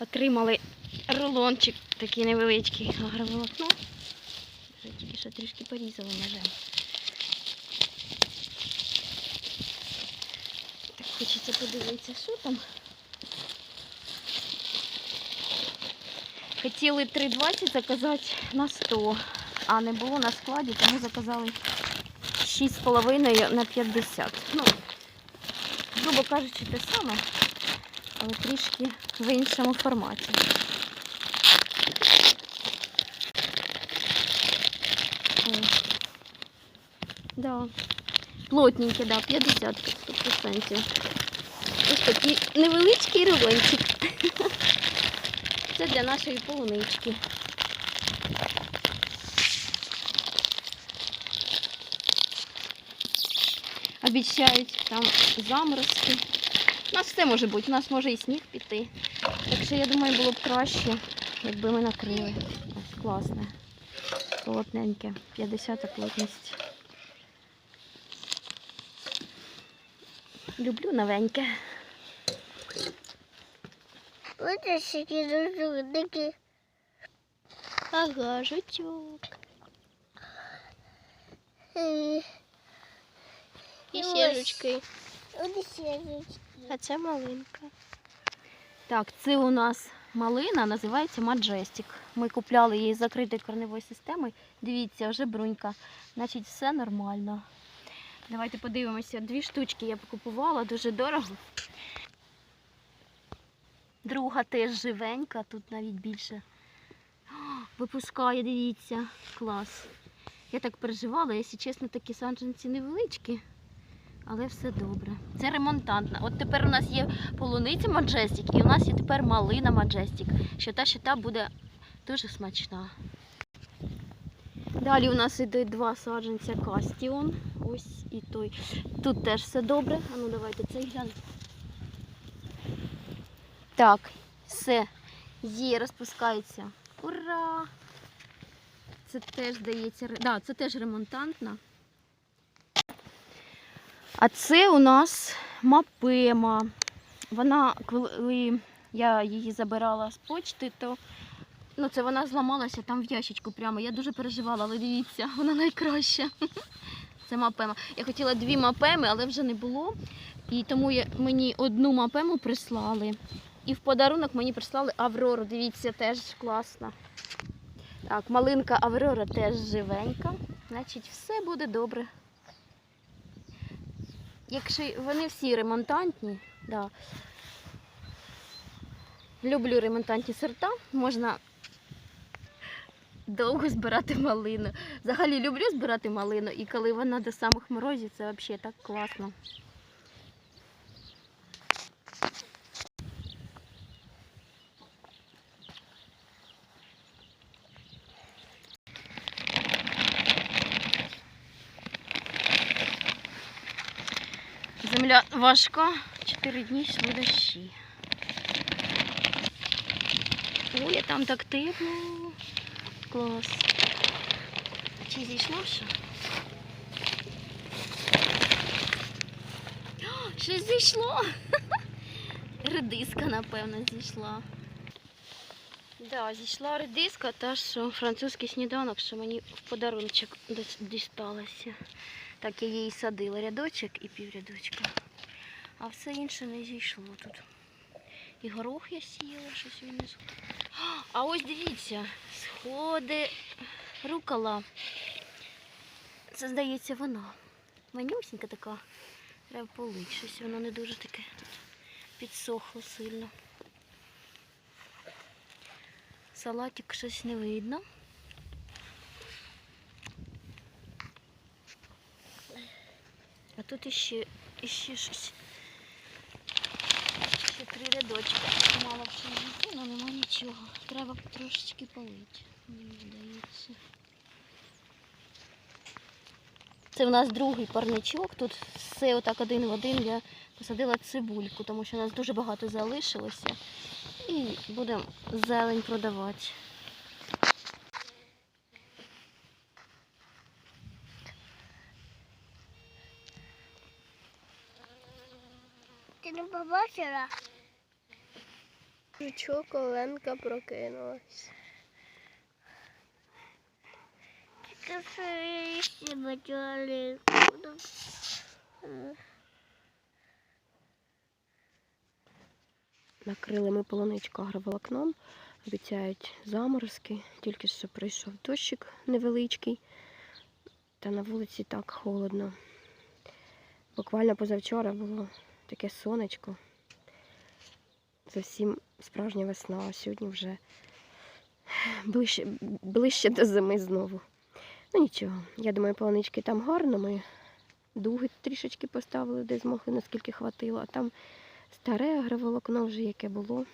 Отримали рулончик такий невеличкий агроволокно. Тільки що трішки порізали ножем. Так хочеться подивитися, що там. Хотіли 3,20 заказати на 100, а не було на складі, тому заказали 6,5 на 50. Ну, грубо кажучи, те саме, але трішки в іншому форматі. О. Да. Плотненькі, да, 50 100%. Ось такий невеличкий рулончик. Це для нашої полунички. Обіцяють там заморозки. У нас все може бути, у нас може і сніг піти. Так що я думаю, було б краще, якби ми накрили. Ось класне. Плотненьке. 50 плотність. Люблю новеньке. Ось які такі. Ага, жучок. Е, І ще. Ось жучки. А це малинка. Так, це у нас малина, називається Majestic. Ми купляли її з закритою корневою системою. Дивіться, вже брунька. Значить, все нормально. Давайте подивимося. Дві штучки я купувала, дуже дорого. Друга теж живенька, тут навіть більше. Випускає, дивіться, клас. Я так переживала, якщо чесно, такі саджанці невеличкі. Але все добре. Це ремонтантна. От тепер у нас є полуниця Majestic і у нас є тепер малина Majestic. Що та, що та буде дуже смачна. Далі у нас іде два саджанця Кастіон. Ось і той. Тут теж все добре. А ну давайте цей глянемо. Так, все. Є, розпускається. Ура! Це теж здається. Да, це теж ремонтантна. А це у нас мапема. Вона, коли я її забирала з почти, то ну, це вона зламалася там в ящичку прямо. Я дуже переживала, але дивіться, вона найкраща. Це мапема. Я хотіла дві мапеми, але вже не було. І тому я, мені одну мапему прислали. І в подарунок мені прислали Аврору. Дивіться, теж класна. Так, малинка Аврора теж живенька. Значить, все буде добре. Якщо вони всі ремонтантні, да. люблю ремонтантні сорта, можна довго збирати малину. Взагалі люблю збирати малину, і коли вона до самих морозів, це взагалі так класно. Земля важка, 4 дні йшли дощі. Ой, там так тепло. Клас. Чи зійшло що? О, Щось зійшло. Редиска, напевно, зійшла. Да, зійшла редиска, та що французький сніданок, що мені в подаруночок дос- дісталося. Так я її садила рядочок і піврядочка. А все інше не зійшло тут. І горох я сіяла, щось з- А, ось дивіться, сходи рукола. Це здається воно. Манюсінька така. Треба полить. Щось воно не дуже таке підсохло сильно. Салатик щось не видно. А тут іще, іще щось. Ще три рядочки. Мало пшениці, але нема нічого. Треба трошечки полити. Мені здається. Це у нас другий парничок. Тут все отак один в один я посадила цибульку, тому що у нас дуже багато залишилося. І будемо зелень продавати. Побачила? жучок Оленка прокинулась. Скажи, що бачили. Накрили ми полуничку агроволокном, обіцяють заморозки, тільки що прийшов дощик невеличкий, та на вулиці так холодно. Буквально позавчора було таке сонечко. Зовсім справжня весна, а сьогодні вже ближче, ближче до зими знову. Ну нічого, я думаю, полунички там гарно. Ми дуги трішечки поставили, де змогли, наскільки хватило, а там старе агроволокно вже яке було.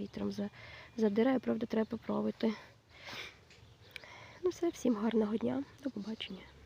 Вітром задирає, правда, треба поправити. Ну все, всім гарного дня. До побачення.